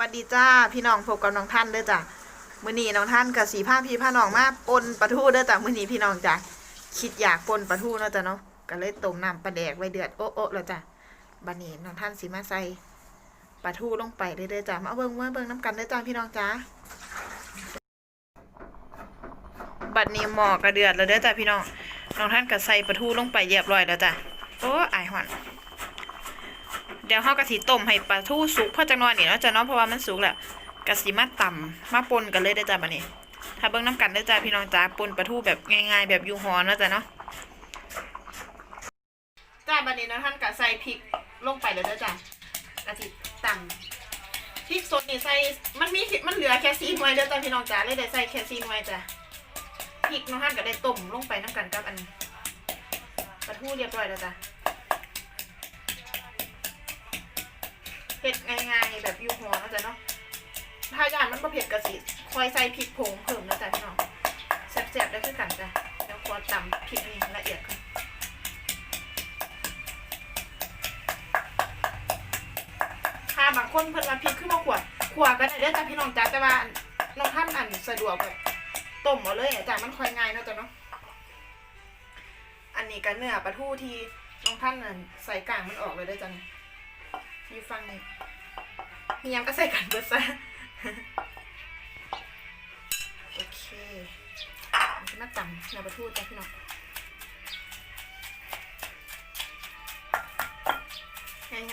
วัสดีจ้าพี่น้องพบกับน้องท่านเด้อจ้ะมื้อนี้น้องท่านกับสีผ้าพี่ผ้าน้องมาปนปลาทูเด้อจ้ะมื้อนี้พี่น้องจ้ะคิดอยากปนปลาทูเนาะจ้ะเนาะก็เลยต้มน้ำปลาแดกไว้เดือดโอ๊ะโอ๊ะแล้วจ้ะบัดนี้น้องท่านสิมาใส่ปลาทูลงไปเด้อจ้ะมาเอาเบิ่งมาเบิ่งน้ำกันเด้อจ้าพี่น้องจ้าบัดนี้หมอก็เดือดแล้วเด้อจ้ะพี่น้องน้องท่านก็ใส่ปลาทูลงไปเรียบร้อยแล้วจ้ะโอ้อายหอน เดี๋ยวเฮากะสิต้มให้ปลาทูสุกเพื่อจังน้อยนี่เนาะจ้ะเนาะเพราะว่ามันสุกแล้วกะสิมาต่ำมาปนกันเลยได้จ้ะบัดนี้ ถ้าเบิ่งน้ำกันได้จ้ะพี่น้องจ้าปนปลาทูแบบง่าย ๆ แบบอยู่หอเนาะจ้ะเนาะจ้าบัดนี้นะท่านกะใส่พริกลงไปเลยเด้จ้ะกะสิต่ำพริกสดนี่ใส่มันมีมันเหลือแค่4หน่วยเด้อจ้ะพี่น้องจ้าเลยได้ใส่แค่4หน่วยจ้ะพริกเนาะท่านก็ได้ต้มลงไปน้ำกันกับอันปลาทูเรียบร้อยแล้วจ้ะ เผ็ดง่ายๆแบบยูหัวนะจ๊ะเนาะถ้าอย่างมันก็เผ็ดกระสิคอยใส่พริกผงเพิ่มนะจ๊ะพี่น้องแซ่บๆได้คือกันจ้ะแล้วควรตำพริกนี่ละเอียดค่ะถ้าบางคนเพิ่นมาพริกขึ้นมาขวดขวดก็ได้เด้อจ้ะพี่น้องจ้ะแต่ว่าน้องท่านอันสะดวกแบบต้มเอาเลยจ้ะมันค่อยง่ายเนาะจ้ะเนาะอันนี้ก็เนื้อปลาทูที่น้องท่านนั่นใส่กลางมันออกเลยได้จ้ะนี่ ยู่ฟังนี่มียังก็ใส่กันเบิดซะโอเคมันจะมาตำเนื้อปลาทูจ้ะพี่น้อง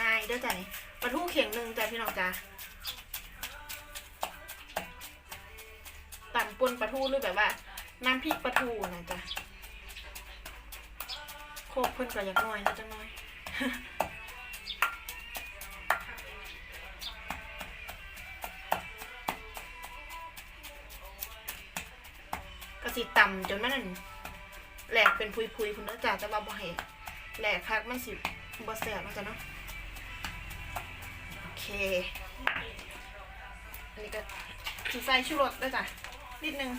ง่ายๆเด้อจ้ะนี่ปลาทูเข่งหนึ่งจ้ะพี่น้องจ้ะตำปนปลาทูหรือแบบว่า น้ำพริกปลาทูนะจ้ะโคกเพิ่นก็อยากน้อยนะจังน้อย สิต่ำจนมันนั่นแหลกเป็นพุยๆคุณเด้อจ้าแต่ว่าบ่ให้แหลกคักมันสิบ่แซ่บเนะจ้ะเนาะโอเคอันนี้ก็สิใส่ชูรสด้วยจ้ะนิดนึง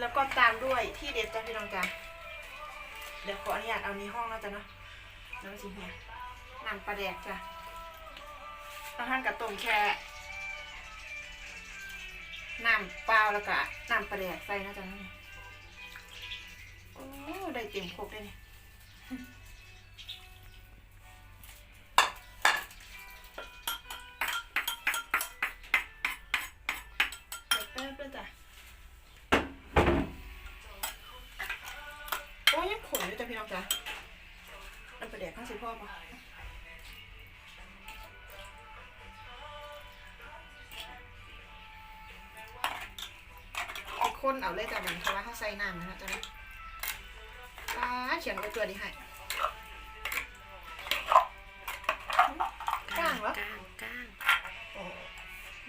แล้วก็ตามด้วยที่เด็ดจ้ะพี่น้องจ้ะเดี๋ยวขออนุญาตเอานี้ห้องแล้วจ้ะเนาะแล้วก็สิเฮียน้ำปลาแดกจ้ะต้องท่านกับต้มแค่ น้ำเปล่าแล้วก็น้ำปลาแดกใส่นะจ๊ะนี่โอ้ได้เต็มครกเลยเนี่ยเดี๋ยวแป๊บเดียวจ้ะโอ้ยยังขนอยู่จ้ะพี่น้องจ้ะน้ำปลาแดกข้างสิพ่อปะ ค้นเอาเลยจ้ะมันเพราะว่าเขาใส่น้ำนะคะจ้ะนะปลาเฉียงไปตัวดีให้กล้างเหรอก้างก้างโอ้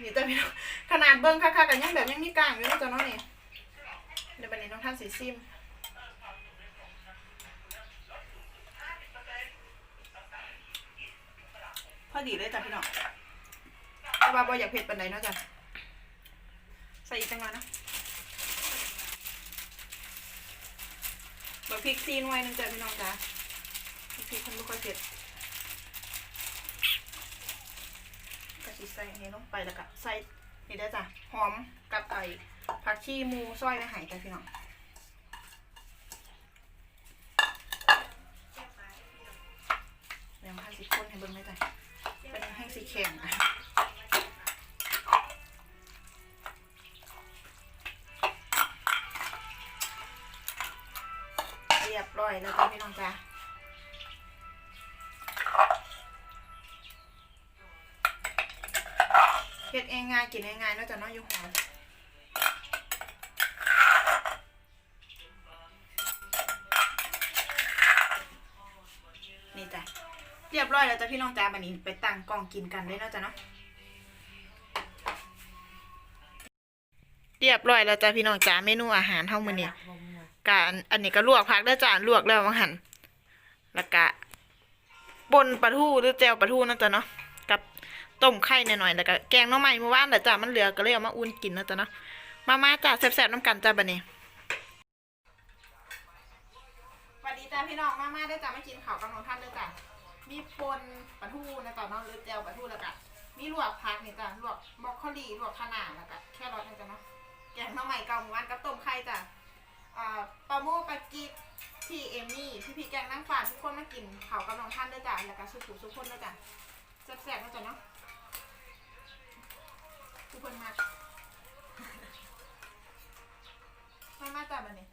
นี่แต่พี่น้องขนาดเบิ้งค่ะๆกันยังแบบยังมีกล้างอยู่นะจ๊ะเน้องนี่เดี๋ยวบันนี้น้องท่านสีซิมพอดีเลยจ้ะพี่น้องแต่ว่าบ่อยากเผ็ดปานใดเนาะจ้ะใส่อีกจังหน่อยนะ บักพริกซีนไว้หนึงจ้ะพี่น้องจ้ะบักพริกคนไม่ค่อยเผ็ดก็สิใส่อันนี้ลงไปแล้วก็ใส่นี่ได้จ้ะหอมกับไก่ผักชีหมูซอยไว้ใหายจ้ะพี่น้องเดี๋ยวให้สิคนให้เบิ่งเลยจ้ะเป็นให้สีแข็งอะ รียบร้อยแล้วจ้ะพี่น้องจ้ะเฮ็ดง่ายๆกินง่ายๆเนอกจากน้อยอยู่หอมนี่จ้ะเรียบร้อยแล้วจ้ะพี่น้องจ้ะบันนี้ไปตั้งกล่องกินกันเลยเนาะจ้ะเนาะเรียบร้อยแล้วจ้ะพี่น้องจ้ะเมนูอาหารเท่ามื้อนี้ กะอันอันนี้ก็ลวกผักได้จ้าลวกแล้วมังหันแล้วก็บนปลาทูหรือแจวปลาทูนั่นจ้ะเนาะกับต้มไข่หน่อยๆแล้วก็แกงน้องใหม่เมื่อวานแต่จ้ามันเหลือก็เลยเอามาอุ่นกินนะจ้ะเนาะมามาจ้าแซ่บๆน้ำกันจ้าบัดนี้สวัสดีจ้าพี่น้องมามาได้จ้ามากินข้าวกับน้องท่านเด้จ้ามีปนปลาทูนะจ๊ะเนาะหรือแจวปลาทูแล้วก็มีลวกผักนี่จ้ะลวกบรอกโคลีลวกคะน้าแล้วก็แครอทนะจ๊ะเนาะแกงน้ำใหม่เกาหมูหวานกับต้มไข่จ้ะอ่า ปลาโมปลากิ๊กพี่เอมมี่ พี่พี่แกงนั่งฝาทุกคนมากินเขาวกับน้องท่านด้วยจ้ะแล้วก็สุขุทุกคนด้วยจ้ะแซ่บๆนะจ๊ะเนาะทุกคนมามามาจ้ะบันนี้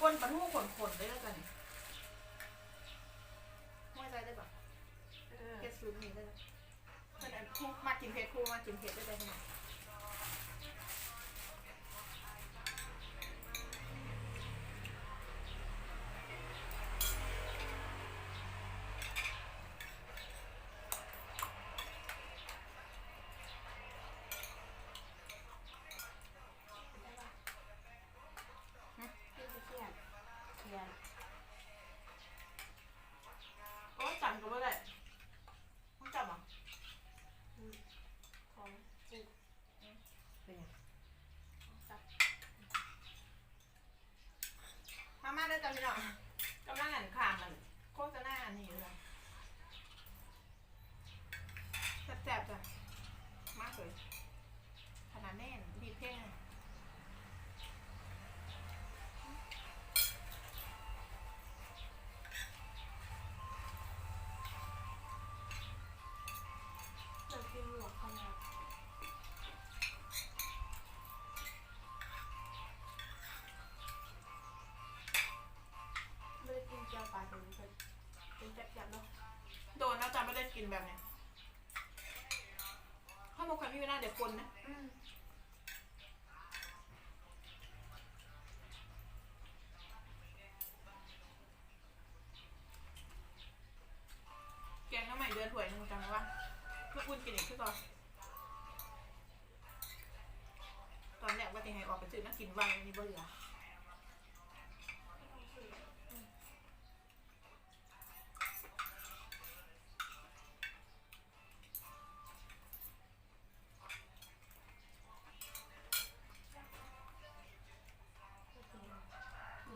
ปนปลาทูขนๆด้วยแล้วจ้ะนี่ย มามาได้จำพี่น้องกำลังอ่านข่าวมันโฆษณาอันนี้เลยแซ่บๆจ้ะมากเลยขนาดแน่น แบบเนี้ยข้าวหมกไข่พี่วินาเดี๋ยวคนนะอืมแกงน้ำใหม่เดือนถ้วยหนึงจำได้ปะเพื่ออุ่นกินอีกคือก่อนตอนแรกว่าจะให้ออกไปซื้อมากินวันนี้บ่เหลือ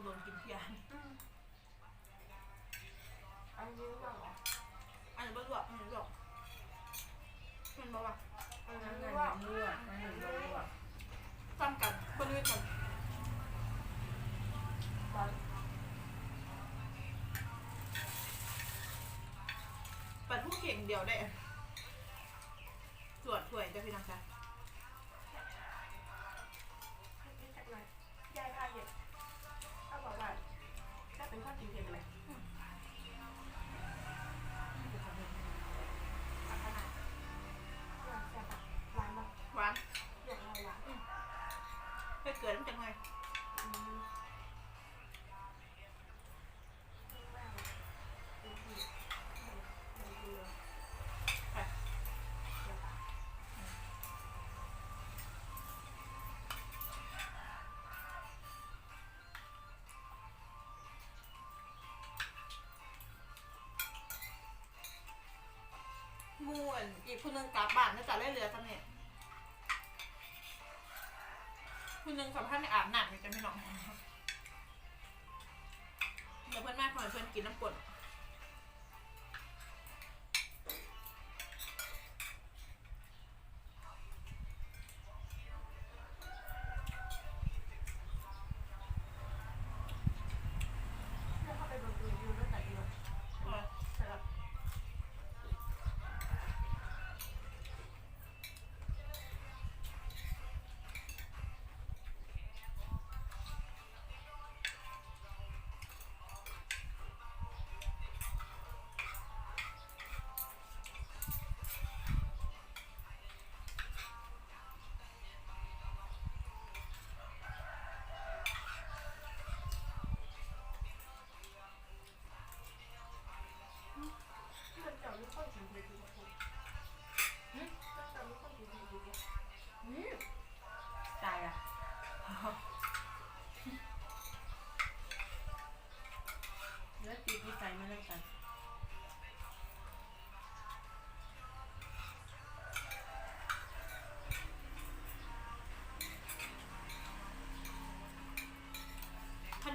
โดนกินเพียนอืมอันนี้หรออันนี้บ่ลวกอันนี้ลวกมันบอกว่าอันอันนี้นั้นหรอลวกอันนั้นลวกซ้ำกันคนอื่นกันตอนปัดผู้เข่งเดียวได้ นอีกคนนึงกลับบ้านน่าจะได้เรือสำเร็จคนนึงสัมภาษณ์ในอาบน้ำอยู่จังพี่น้องเดี๋ยวเพื่อนแม่ขอเพื่อนกินน้ำกรด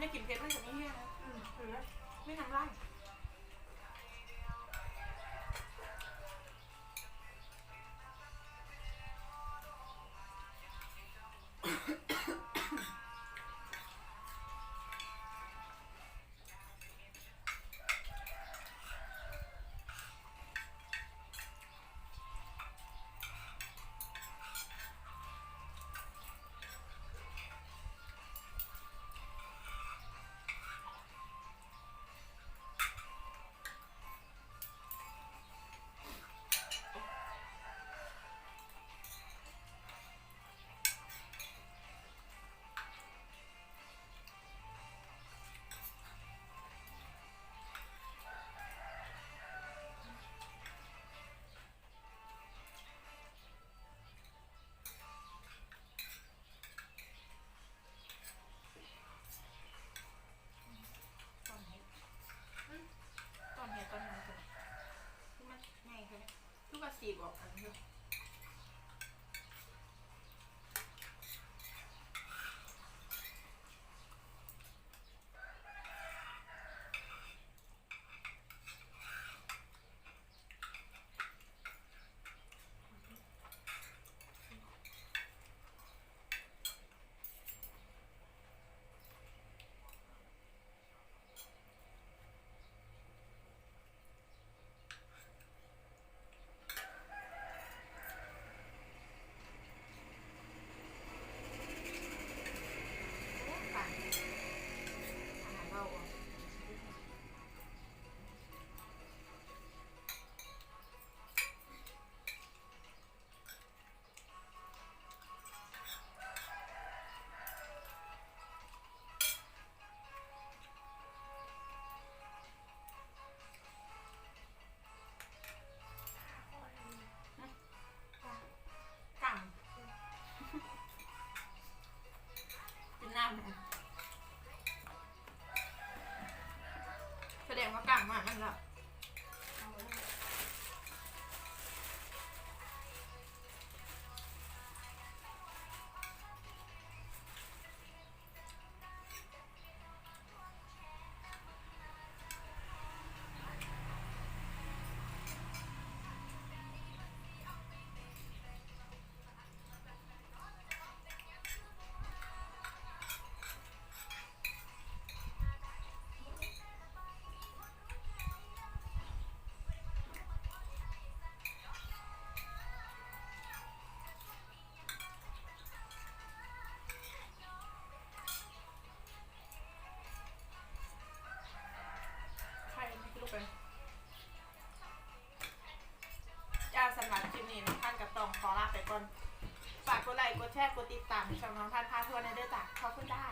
ได้กลิ่นเผ็ไม่นจะไม่แห้งนะหรือไม่ทำไร แชร์กดติดตามช่องน้องพันพาทัวร์ในเดือนจ้ะขอบคุณจ้า